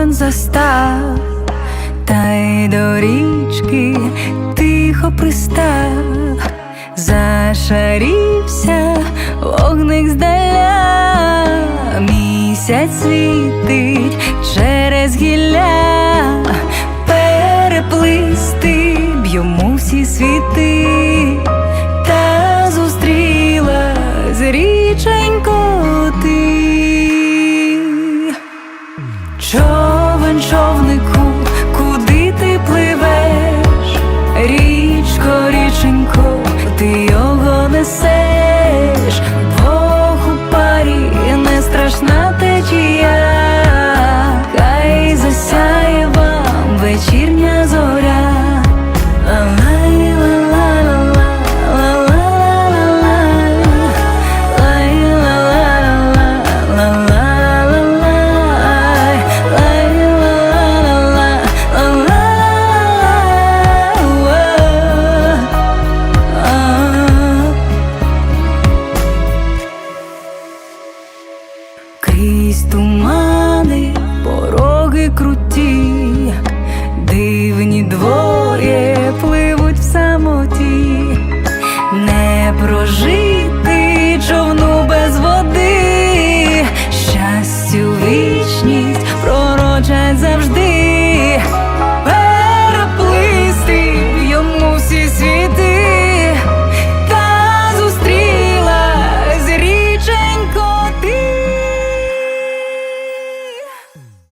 човен застав, та й до річки тихо пристав, зашарівся вогник здаля, місяць світить через гілля, переплисти б йому всі світи, та зустріла з річенько. Say. Крізь тумани, пороги круті, дивні двори.